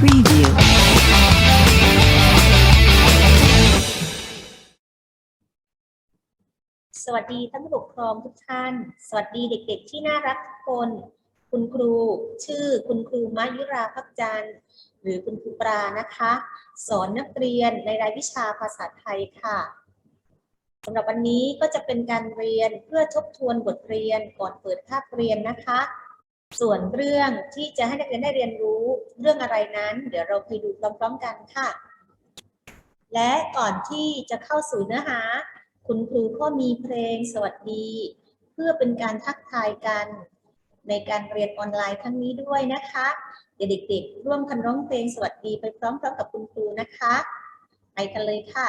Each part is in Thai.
Preview. สวัสดีท่านผู้ปกครองทุกท่าน สวัสดีเด็กๆที่น่ารักทุกคน คุณครู ชื่อคุณครูมายุราพักจันทร์หรือคุณครูปรานะคะ สอนนักเรียนในรายวิชาภาษาไทยค่ะสำหรับวันนี้ก็จะเป็นการเรียนเพื่อทบทวนบทเรียนก่อนเปิดคาบเรียนนะคะ ส่วนเรื่องที่จะให้นักเรียนได้เรียนรู้เรื่องอะไรนั้น เดี๋ยวเราไปดูพร้อมๆกันค่ะ และก่อนที่จะเข้าสู่เนื้อหา คุณครูก็มีเพลงสวัสดี เพื่อเป็นการทักทายกัน ในการเรียนออนไลน์ครั้งนี้ด้วยนะคะเด็กๆร่วมกันร้องเพลงสวัสดีไปพร้อมๆกับคุณครูนะคะ ไปกันเลยค่ะ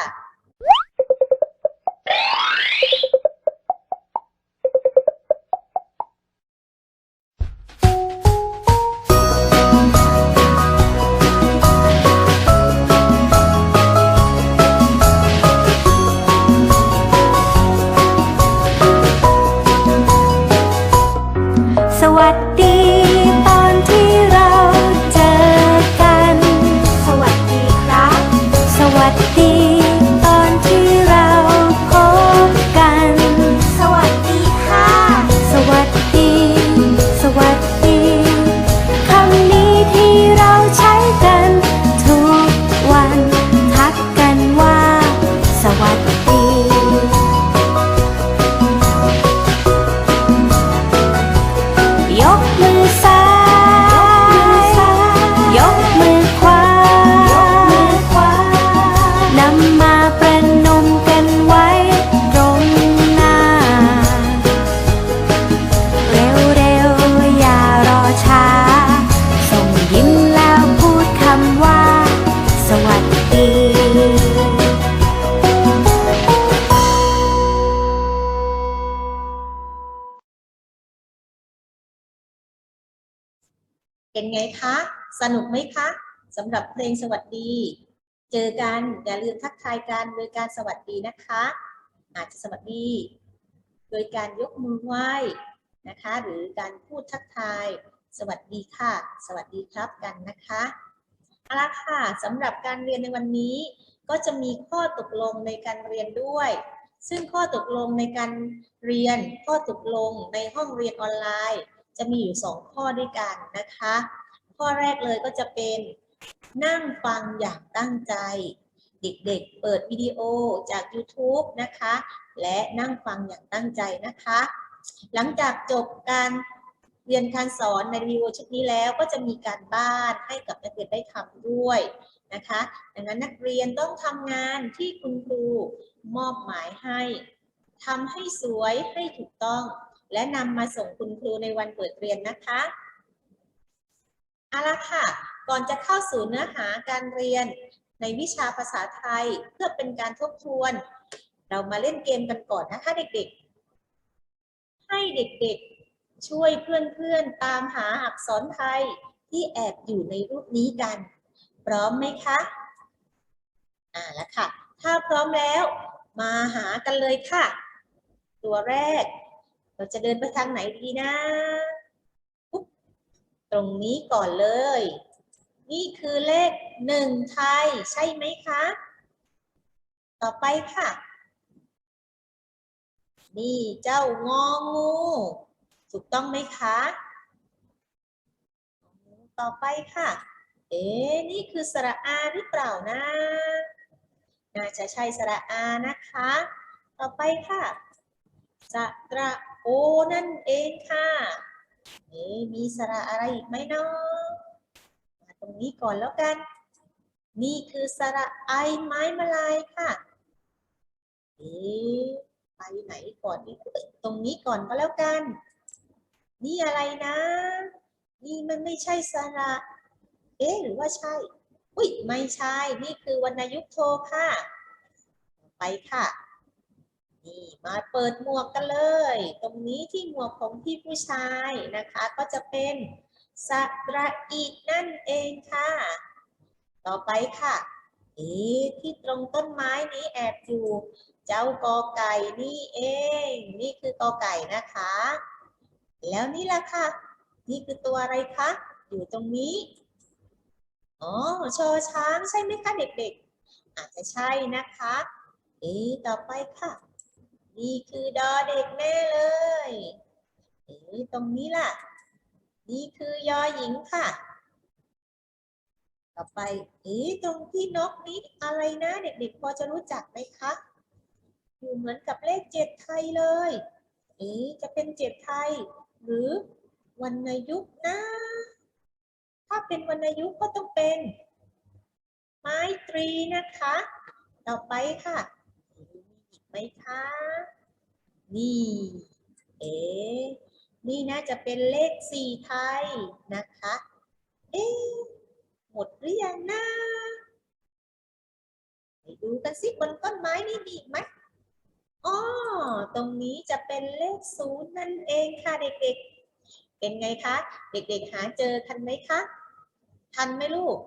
เป็นไงคะ สนุกไหมคะสำหรับเพลงสวัสดี เจอกันอย่าลืมทักทายกันโดยการสวัสดีนะคะ อาจจะสวัสดี โดยการยกมือไหว้นะคะ หรือการพูดทักทาย สวัสดีค่ะ สวัสดีครับกันนะคะเอาละค่ะสำหรับการเรียนในวันนี้ ก็จะมีข้อตกลงในการเรียนด้วย ซึ่งข้อตกลงในการเรียนข้อตกลงในห้องเรียนออนไลน์ จะมีอยู่สองข้อด้วยกันนะคะ ข้อแรกเลยก็จะเป็นนั่งฟังอย่างตั้งใจ เด็กๆเปิดวิดีโอจาก YouTube นะคะ และนั่งฟังอย่างตั้งใจนะคะ หลังจากจบการเรียนการสอนในวิดีโอชุดนี้แล้วก็จะมีการบ้านให้กับนักเรียนได้ทำด้วยนะคะ ดังนั้นนักเรียนต้องทำงานที่คุณครูมอบหมายให้ทำให้สวยให้ถูกต้อง และนำมาส่งคุณครูในวันเปิดเรียนนะคะเอาละค่ะ ก่อนจะเข้าสู่เนื้อหาการเรียนในวิชาภาษาไทยเพื่อเป็นการทบทวน เรามาเล่นเกมกันก่อนนะคะเด็กๆ ให้เด็กๆ ช่วยเพื่อนๆ ตามหาอักษรไทยที่แอบอยู่ในรูปนี้กัน พร้อมไหมคะอ่าแล้วค่ะ ถ้าพร้อมแล้ว มาหากันเลยค่ะ ตัวแรก เราจะเดินไปทางไหนดีนะปุ๊บตรงนี้ก่อนเลย นี่คือเลขหนึ่งไทยใช่ไหมคะ ต่อไปค่ะ นี่เจ้างองูถูกต้องไหมคะต่อไปค่ะ เอ๊นี่คือสระอาหรือเปล่านะ น่าจะใช่สระอานะคะ ต่อไปค่ะ สระ โอ นั่นเองค่ะเอ๊มีสระอะไรอีกไหมเนาะมาตรงนี้ก่อนแล้วกัน นี่คือสระไอไม้มาลายค่ะเอ๊ไปไหนก่อนดีตรงนี้ก่อนก็แล้วกัน นี่อะไรนะ นี่มันไม่ใช่สระ เอ๊หรือว่าใช่ อุ้ยไม่ใช่ นี่คือวรรณยุกต์โทค่ะ ไปค่ะ นี่มาเปิดหมวกกันเลย ตรงนี้ที่หมวกของพี่ผู้ชายนะคะ ก็จะเป็นสระอีนั่นเองค่ะ ต่อไปค่ะเอ๊ที่ตรงต้นไม้นี้แอบอยู่ เจ้ากอไก่นี่เอง นี่คือกอไก่นะคะ แล้วนี่ล่ะค่ะ นี่คือตัวอะไรคะ อยู่ตรงนี้ อ๋อ ชอช้างใช่ไหมคะเด็กๆ อาจจะใช่นะคะ เอ๊ต่อไปค่ะ นี่คือดอเด็กแน่เลยเอ๊ตรงนี้ล่ะ นี่คือยอหญิงค่ะ ต่อไป เอ๊ตรงที่นกนี้อะไรนะเด็กๆ พอจะรู้จักไหมคะ อยู่เหมือนกับเลขเจ็ดไทยเลย เอ๊จะเป็นเจ็ดไทย หรือวรรณยุกต์นะ ถ้าเป็นวรรณยุกต์ก็ต้องเป็น ไม้ตรีนะคะ ต่อไปค่ะ มคะ นี่ เอ๊นี่น่าจะเป็นเลขสี่ไทยนะคะ เอ๊หมดหรือยังนะไปดูกันสิบนต้นไม้นี่มีไหมอ๋อตรงนี้จะเป็นเลขศูนย์นั่นเองค่ะเด็กๆ เป็นไงคะ เด็กๆ หาเจอทันไหมคะ ทันไหมลูก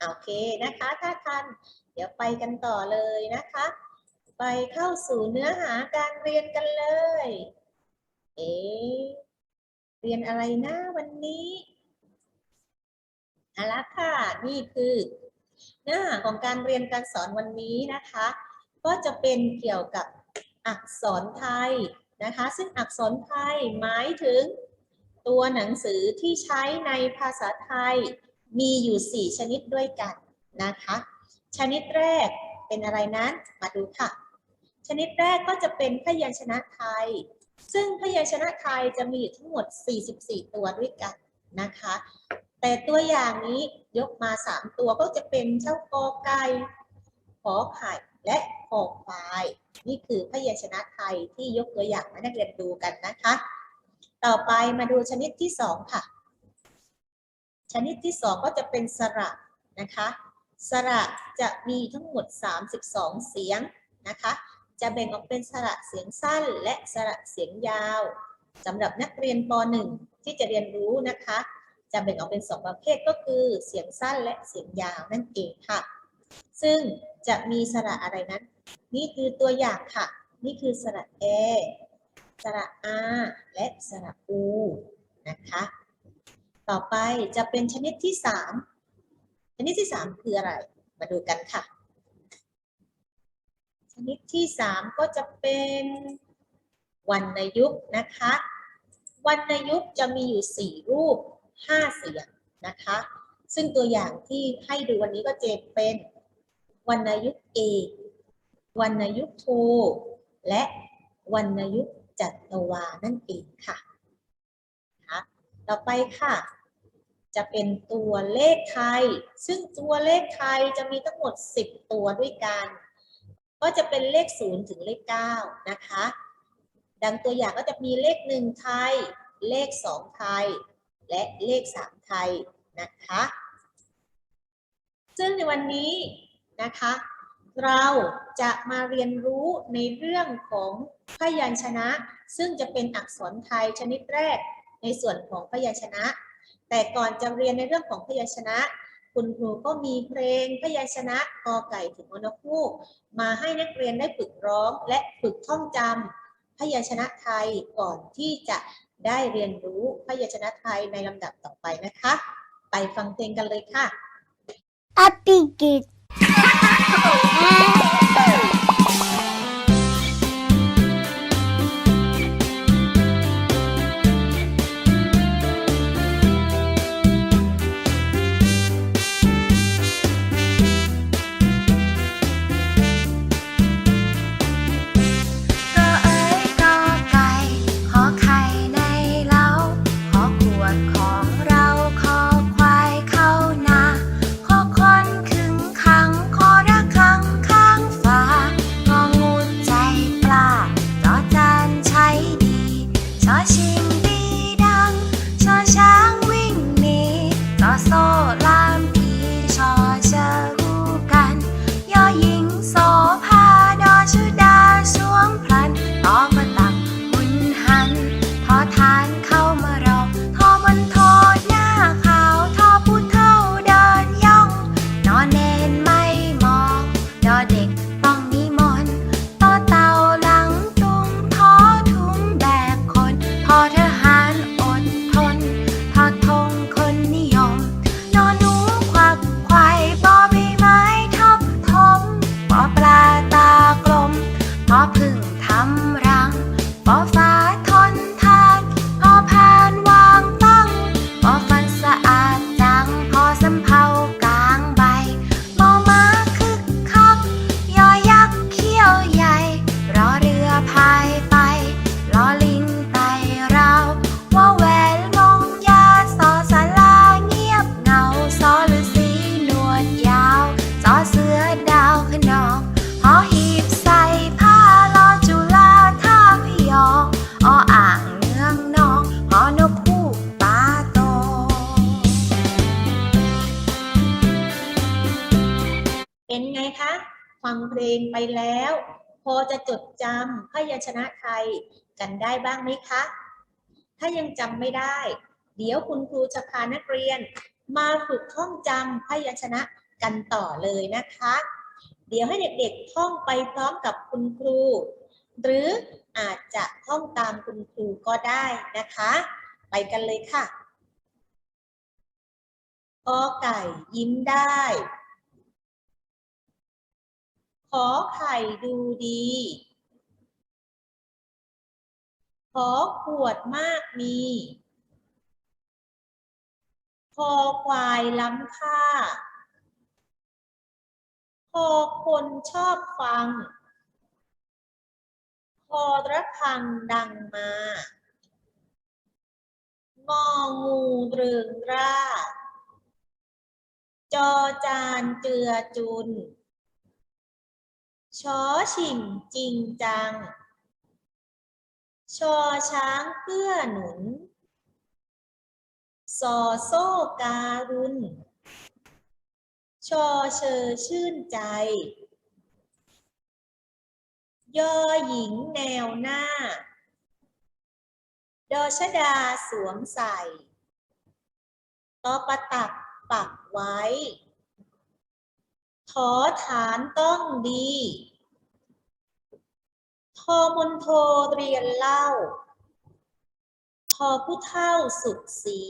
โอเคนะคะ ถ้าทัน เดี๋ยวไปกันต่อเลยนะคะ ไปเข้าสู่เนื้อหาการเรียนกันเลย เอ๊ะเรียนอะไรนะวันนี้เอาละค่ะ นี่คือ เนื้อหาของการเรียนการสอนวันนี้นะคะ ก็จะเป็นเกี่ยวกับอักษรไทยนะคะ ซึ่งอักษรไทยหมายถึงตัวหนังสือที่ใช้ในภาษาไทยมีอยู่ 4 ชนิดด้วยกันนะคะ ชนิดแรกเป็นอะไรนั้น มาดูค่ะ ชนิดแรกก็จะเป็นพยัญชนะไทย ซึ่งพยัญชนะไทยจะมีทั้งหมด 44 ตัวด้วยกันนะคะ แต่ตัวอย่างนี้ยกมา 3 ตัวก็จะเป็นเจ้ากอไก่ขอไข่และขอควาย นี่คือพยัญชนะไทยที่ยกตัวอย่างมาให้นักเรียนดูกันนะคะ ต่อไปมาดูชนิดที่ 2 ค่ะ ชนิดที่ 2 ก็จะเป็นสระนะคะ สระจะมีทั้งหมด 32 เสียงนะคะ จะแบ่งออกเป็นสระเสียงสั้นและสระเสียงยาวสำหรับนักเรียนป .1 ที่จะเรียนรู้นะคะ จะแบ่งออกเป็น 2 ประเภทก็คือเสียงสั้นและเสียงยาวนั่นเองค่ะ ซึ่งจะมีสระอะไรนั้น นี่คือตัวอย่างค่ะ นี่คือสระแอสระอาและสระอูนะคะ ต่อไปจะเป็นชนิดที่สามชนิดที่สามคืออะไร มาดูกันค่ะ นิดที่สามก็จะเป็นวรรณยุกต์นะคะวรรณยุกต์จะมีอยู่สี่รูปห้าเสียงนะคะ ซึ่งตัวอย่างที่ให้ดูวันนี้ก็จะเป็นวรรณยุกต์เอกวรรณยุกต์โทและวรรณยุกต์จัตวานั่นเองค่ะนะต่อไปค่ะ จะเป็นตัวเลขไทย ซึ่งตัวเลขไทยจะมีทั้งหมด 10 ตัวด้วยกัน ก็จะเป็นเลข 0 ถึงเลข 9 นะคะ ดังตัวอย่างก็จะมีเลข 1 ไทย เลข 2 ไทย และเลข 3 ไทยนะคะ ซึ่งในวันนี้นะคะ เราจะมาเรียนรู้ในเรื่องของพยัญชนะ ซึ่งจะเป็นอักษรไทยชนิดแรกในส่วนของพยัญชนะ แต่ก่อนจะเรียนในเรื่องของพยัญชนะ คุณครูก็มีเพลงพยัญชนะกอไก่ถึงอนคูกมาให้นักเรียนได้ฝึกร้องและฝึกท่องจำพยัญชนะไทยก่อนที่จะได้เรียนรู้พยัญชนะไทยในลำดับต่อไปนะคะ ไปฟังเพลงกันเลยค่ะอปิกิต เพลงไปแล้ว พอจะจดจำพยัญชนะไทยกันได้บ้างไหมคะ ถ้ายังจำไม่ได้ เดี๋ยวคุณครูจะพานักเรียน มาฝึกท่องจำพยัญชนะกันต่อเลยนะคะ เดี๋ยวให้เด็กๆท่องไปพร้อมกับคุณครู หรืออาจจะท่องตามคุณครูก็ได้นะคะ ไปกันเลยค่ะกอไก่ยิ้มได้ ขอไข่ดูดี ขอขวดมากมี คอควายล้ำค่า คอคนชอบฟัง คอระฆังดังมางองูเริงราจอจานเจือจุน ชอชิงจริงจัง ชอช้างเกื้อหนุน ซอโซ่การุณชอเชอชื่นใจ ยอหญิงแนวหน้า ดอชดาสวมใส่ ตอประตักปักไว้ ขอฐานต้องดี ทอมนโทเรียนเล่าทอผู้เท่าสุดสี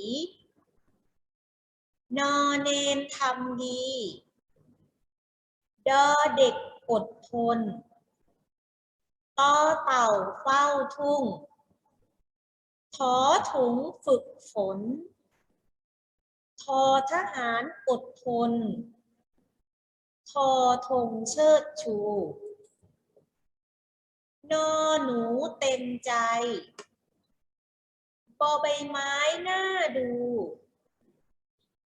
นอเนนทำดี ดอเด็กอดทนต่อเต่าเฝ้าทุ่งทอถุงฝึกฝน ทอทหารอดทน ทอธงเชิดชู นอหนูเต็มใจปอใบไม้น่าดู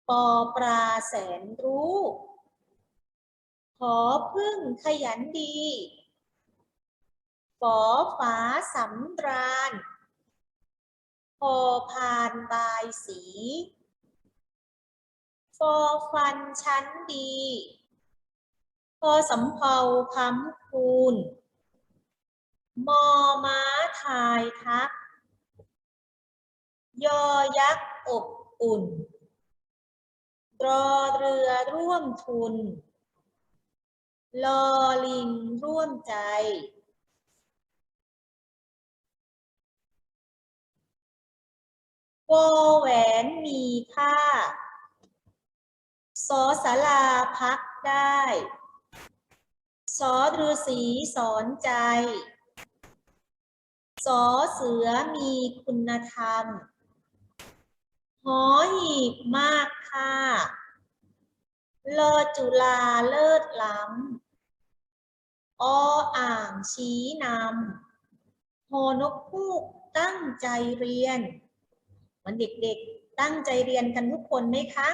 ปอปลาแสนรู้ ขอพึ่งขยันดีฝอฝาสำราญพอพานบายสีฟอฟันชั้นดี พอสำเภาคำคูณ มอม้าทายทัก ยอยักษ์อบอุ่น รอเรือร่วมทุน ลอลิงร่วมใจ วอแหวนมีค่า สอสาราพักได้ สอฤาษีสอนใจ สอเสือมีคุณธรรม หอหีบมากค่าเลอจุลาเลิศล้ำ ออ่างชี้นำโหนกพูกตั้งใจเรียน มันเด็กๆตั้งใจเรียนกันทุกคนไหมคะ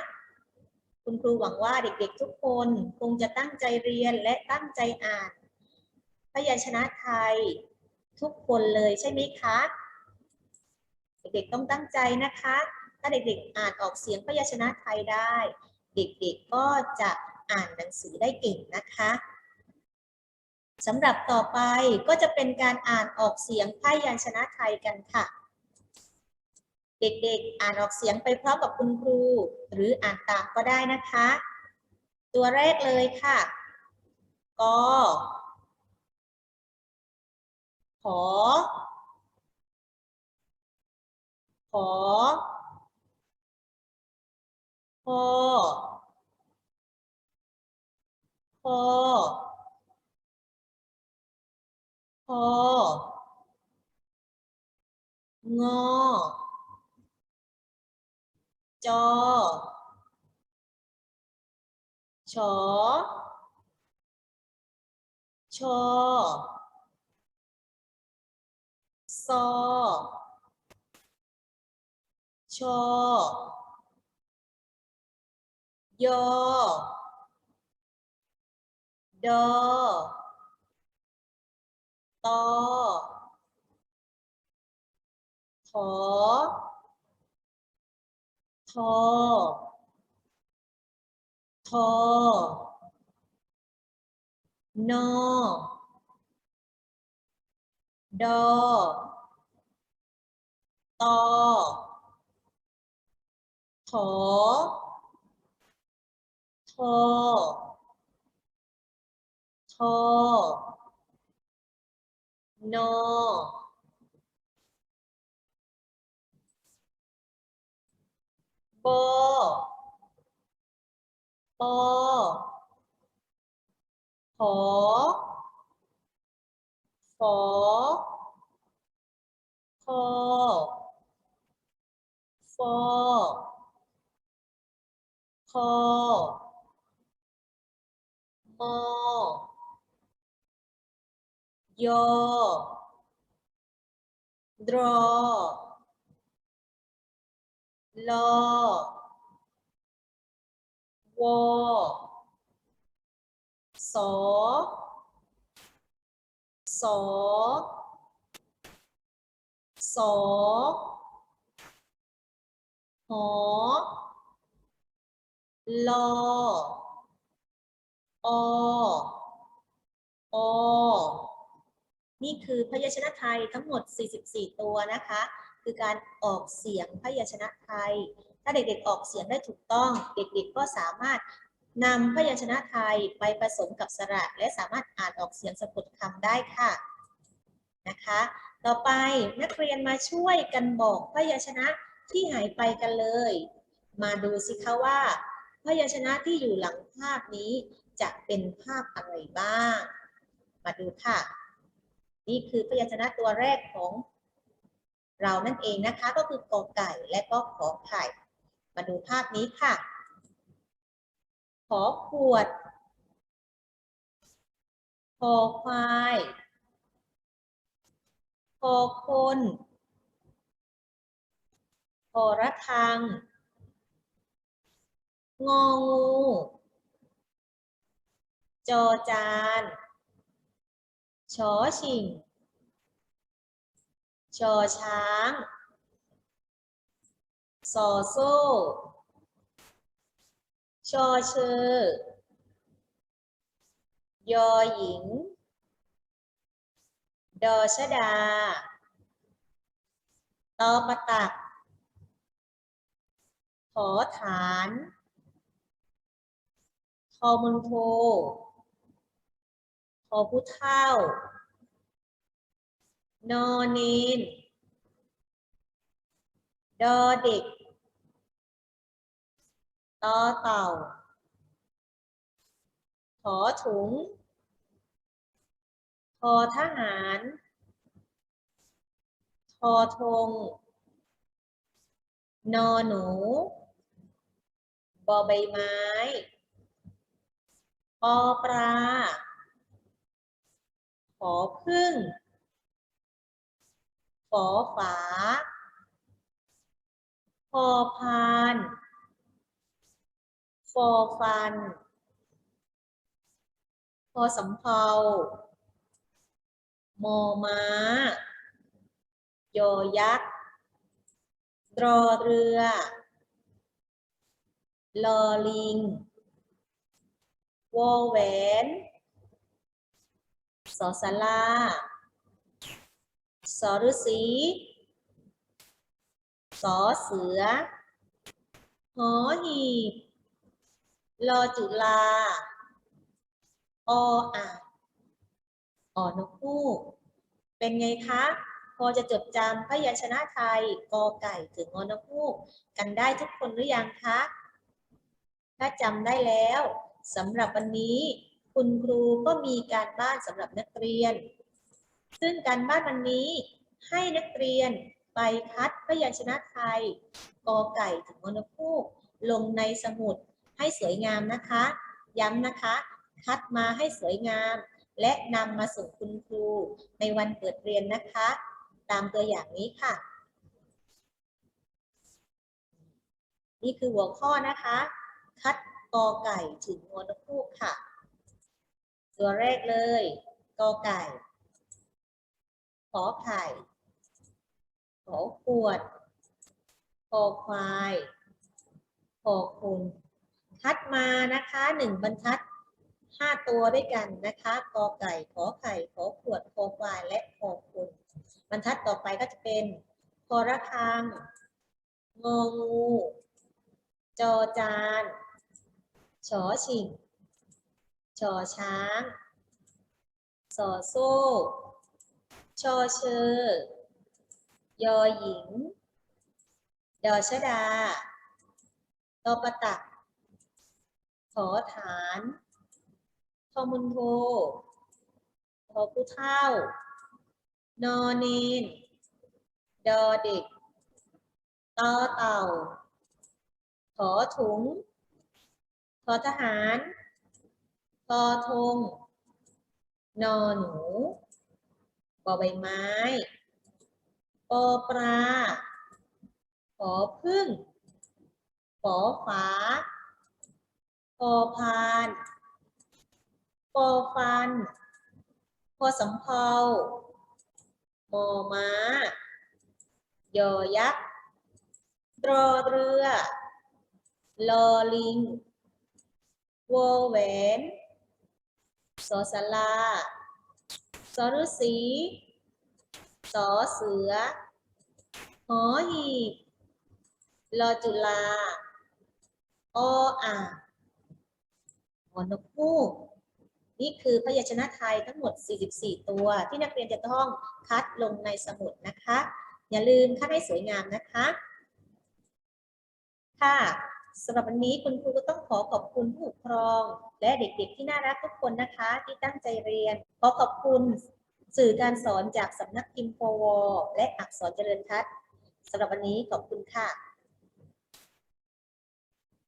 คุณครูหวังว่าเด็กๆทุกคนคงจะตั้งใจเรียนและตั้งใจอ่าน พยัญชนะไทย ทุกคนเลยใช่ไหมคะ เด็กๆต้องตั้งใจนะคะ ถ้าเด็กๆอ่านออกเสียงพยัญชนะไทยได้ เด็กๆก็จะอ่านหนังสือได้เก่งนะคะสำหรับต่อไปก็จะเป็นการอ่านออกเสียงพยัญชนะไทยกันค่ะ เด็กๆ อ่านออกเสียงไปพร้อมกับคุณครู หรืออ่านตามก็ได้นะคะ ตัวแรกเลยค่ะกอ ขอขอพอพอพ ซอ ชอยอดอตอขอทอทอนอดอ ตอขอทอทอนอปอปอขอฝอคอ ฟอ คอ มอ ยอดรอลอวอสอสอสอหอลอออ นี่คือพยัญชนะไทยทั้งหมด 44 ตัวนะคะ คือการออกเสียงพยัญชนะไทย ถ้าเด็กๆออกเสียงได้ถูกต้อง เด็กๆก็สามารถนำพยัญชนะไทยไปผสมกับสระ และสามารถอ่านออกเสียงสะกดคำได้ค่ะนะคะ ต่อไปนักเรียนมาช่วยกันบอกพยัญชนะที่หายไปกันเลย มาดูสิคะว่า พยัญชนะที่อยู่หลังภาพนี้จะเป็นภาพอะไรบ้าง มาดูค่ะ นี่คือพยัญชนะตัวแรกของเรานั่นเองนะคะ ก็คือกอไก่และก็ขอไข่ มาดูภาพนี้ค่ะ ขอขวด คอควายคอคนคอระฆัง งองู จอจาน ชอชิง ชอช้าง ซอโซ่ ชอเชอยอหญิง ดอชดา ตอประตัก ขอฐาน ทอมุนโท ทอผู้เท่า นอเนนดอเด็กตอเต่า ขอถุงทอทหารทอธงนอหนู บอใบไม้ ปอปลา ขอพึ่งฝอฝาพอพานฟอฟันพอสำเภามอม้ายอยักษ์รอเรือ ลอลิง วอแหวน สอสาราสอฤษีสอเสือ หอหีบลอจุลา ออ่างอ่อนกฮูกเป็นไงคะ พอจะจดจำพยัญชนะไทยกอไก่ถึงอนกฮูกกันได้ทุกคนหรือยังคะ ถ้าจำได้แล้วสำหรับวันนี้ คุณครูก็มีการบ้านสำหรับนักเรียน ซึ่งการบ้านวันนี้ให้นักเรียนไปคัดพยัญชนะไทยกอไก่ถึงอนกฮูกลงในสมุดให้สวยงามนะคะ ย้ำนะคะ คัดมาให้สวยงาม และนำมาส่งคุณครูในวันเปิดเรียนนะคะ ตามตัวอย่างนี้ค่ะ นี่คือหัวข้อนะคะ คัดกอไก่ถึงงอนกฮูกค่ะ ตัวแรกเลยกอไก่ ขอไข่ ขอขวดคอควายคอคุณ คัดมานะคะหนึ่งบรรทัดห้าตัวด้วยกันนะคะกอไก่ ขอไข่ ขอขวดคอควาย และคอคุณ บรรทัดต่อไปก็จะเป็นคอระฆังงองู จอจาน ชอชิง ชอช้างสอโซ่ชอเชอยอหญิง ดอชดาตอประตักขอฐานทอมุนโททอผู้เท่า นอเนน ดอเด็กตอเต่า ขอถุงทอทหาร ทอธงนอหนูบอใบไม้ปอปลาขอพึ่งขอฝาพอพานปอฟันพอสำเภามอม้ายอยักษ์รอเรือ ลอลิงวอแหวน สอสลาสอฤษีสอเสือ หอหีบลอจุลาออ่างหอนกฮูกนี่คือพยัญชนะไทยทั้งหมด 44 ตัว ที่นักเรียนจะต้องคัดลงในสมุดนะคะ อย่าลืมคัดให้สวยงามนะคะ ค่ะสำหรับวันนี้คุณครูก็ต้องขอขอบคุณผู้ปกครอง และเด็กๆที่น่ารักทุกคนนะคะที่ตั้งใจเรียน ขอขอบคุณสื่อการสอนจากสำนักพิมพ์โฟวและอักษรเจริญทัศน์สำหรับวันนี้ขอบคุณค่ะ